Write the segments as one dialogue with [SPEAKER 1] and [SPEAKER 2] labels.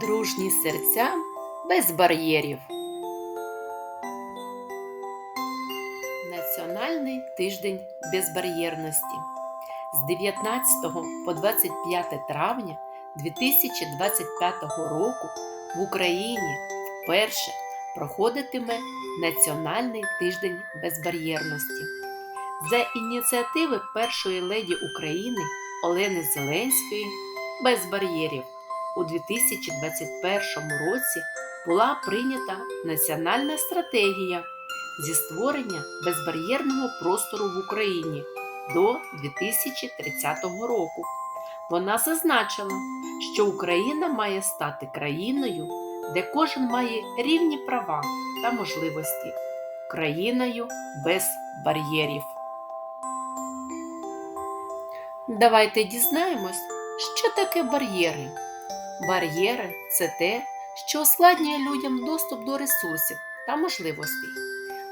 [SPEAKER 1] Дружні серця без бар'єрів. Національний тиждень безбар'єрності з 19 по 25 травня 2025 року в Україні вперше проходитиме Національний тиждень безбар'єрності. За ініціативи першої леді України Олени Зеленської без бар'єрів у 2021 році була прийнята національна стратегія зі створення безбар'єрного простору в Україні до 2030 року. Вона зазначила, що Україна має стати країною, де кожен має рівні права та можливості, країною без бар'єрів. Давайте дізнаємось, що таке бар'єри. Бар'єри це те, що ускладнює людям доступ до ресурсів та можливостей.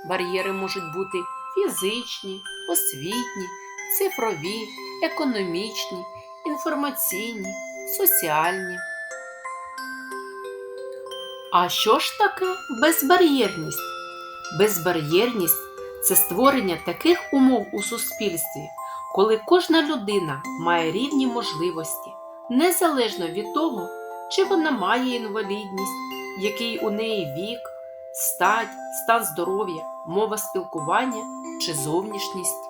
[SPEAKER 1] Бар'єри можуть бути фізичні, освітні, цифрові, економічні, інформаційні, соціальні. А що ж таке безбар'єрність? Безбар'єрність це створення таких умов у суспільстві, коли кожна людина має рівні можливості, незалежно від того, чи вона має інвалідність, який у неї вік, стать, стан здоров'я, мова спілкування чи зовнішність.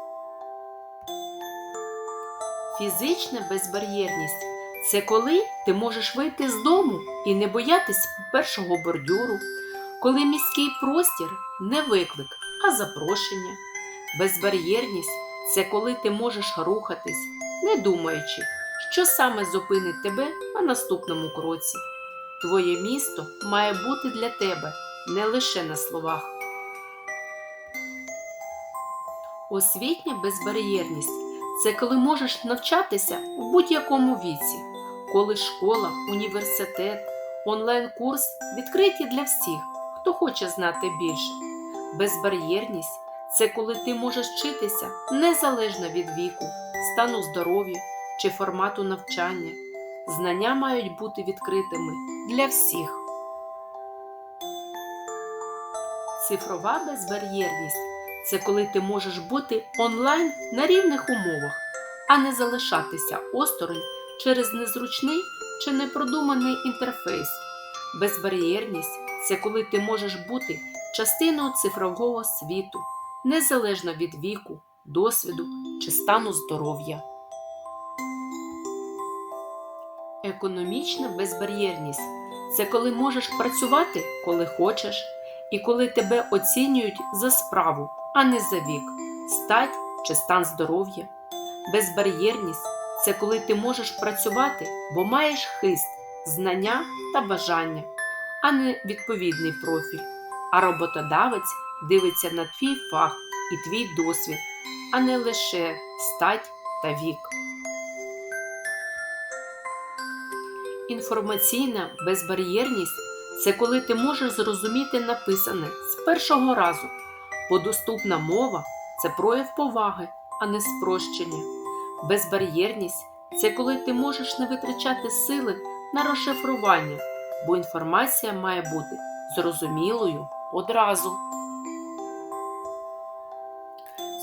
[SPEAKER 1] Фізична безбар'єрність це коли ти можеш вийти з дому і не боятись першого бордюру, коли міський простір не виклик, а запрошення. Безбар'єрність це коли ти можеш рухатись, не думаючи, що саме зупинить тебе на наступному кроці. Твоє місто має бути для тебе не лише на словах. Освітня безбар'єрність це коли можеш навчатися в будь-якому віці, коли школа, університет, онлайн-курс відкриті для всіх, хто хоче знати більше. Безбар'єрність це коли ти можеш вчитися незалежно від віку, стану здоров'я чи формату навчання. Знання мають бути відкритими для всіх. Цифрова безбар'єрність це коли ти можеш бути онлайн на рівних умовах, а не залишатися осторонь через незручний чи непродуманий інтерфейс. Безбар'єрність це коли ти можеш бути частиною цифрового світу, незалежно від віку, досвіду чи стану здоров'я. Економічна безбар'єрність це коли можеш працювати, коли хочеш, і коли тебе оцінюють за справу, а не за вік, стать чи стан здоров'я. Безбар'єрність це коли ти можеш працювати, бо маєш хист, знання та бажання, а не відповідний профіль. А роботодавець дивиться на твій фах і твій досвід, а не лише стать та вік. Інформаційна безбар'єрність це коли ти можеш зрозуміти написане з першого разу, бо доступна мова це прояв поваги, а не спрощення. Безбар'єрність це коли ти можеш не витрачати сили на розшифрування, бо інформація має бути зрозумілою одразу.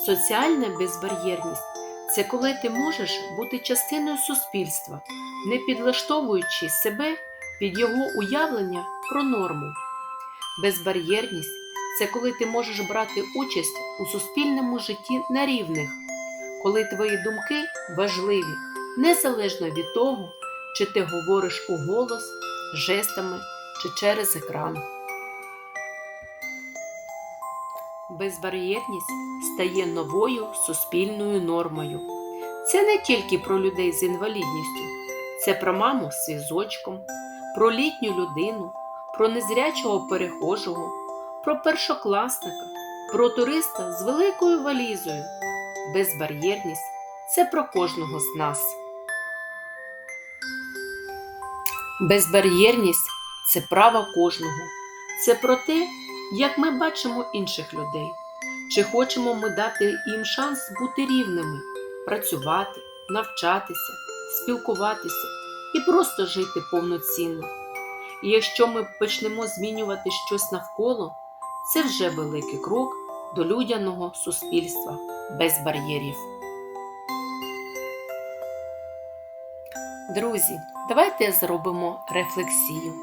[SPEAKER 1] Соціальна безбар'єрність це коли ти можеш бути частиною суспільства, не підлаштовуючи себе під його уявлення про норму. Безбар'єрність це коли ти можеш брати участь у суспільному житті на рівних, коли твої думки важливі, незалежно від того, чи ти говориш у жестами чи через екран. Безбар'єрність стає новою суспільною нормою. Це не тільки про людей з інвалідністю, це про маму з візочком, про літню людину, про незрячого перехожого, про першокласника, про туриста з великою валізою. Безбар'єрність це про кожного з нас. Безбар'єрність це право кожного. Це про те, як ми бачимо інших людей. Чи хочемо ми дати їм шанс бути рівними, працювати, навчатися, спілкуватися і просто жити повноцінно. І якщо ми почнемо змінювати щось навколо, це вже великий крок до людяного суспільства без бар'єрів. Друзі, давайте зробимо рефлексію.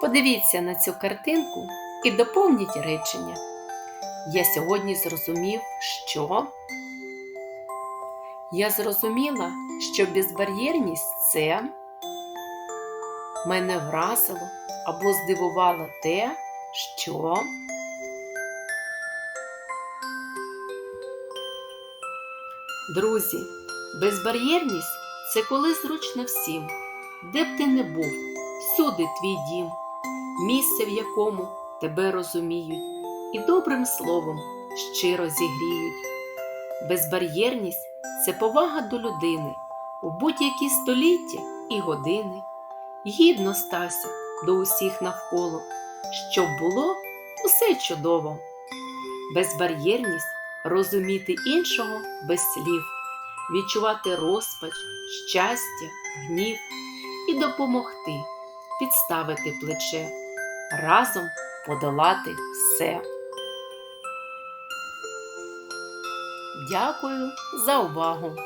[SPEAKER 1] Подивіться на цю картинку і доповніть речення. Я сьогодні зрозумів, що. Я зрозуміла, що безбар'єрність це. Мене вразило або здивувало те, що. Друзі, безбар'єрність це коли зручно всім, де б ти не був, всюди твій дім, місце, в якому тебе розуміють, і добрим словом щиро зігріють. Безбар'єрність це повага до людини у будь-які століття і години. Гідно стався до усіх навколо, щоб було усе чудово. Безбар'єрність розуміти іншого без слів, відчувати розпач, щастя, гнів і допомогти, підставити плече, разом подолати все. Дякую за увагу!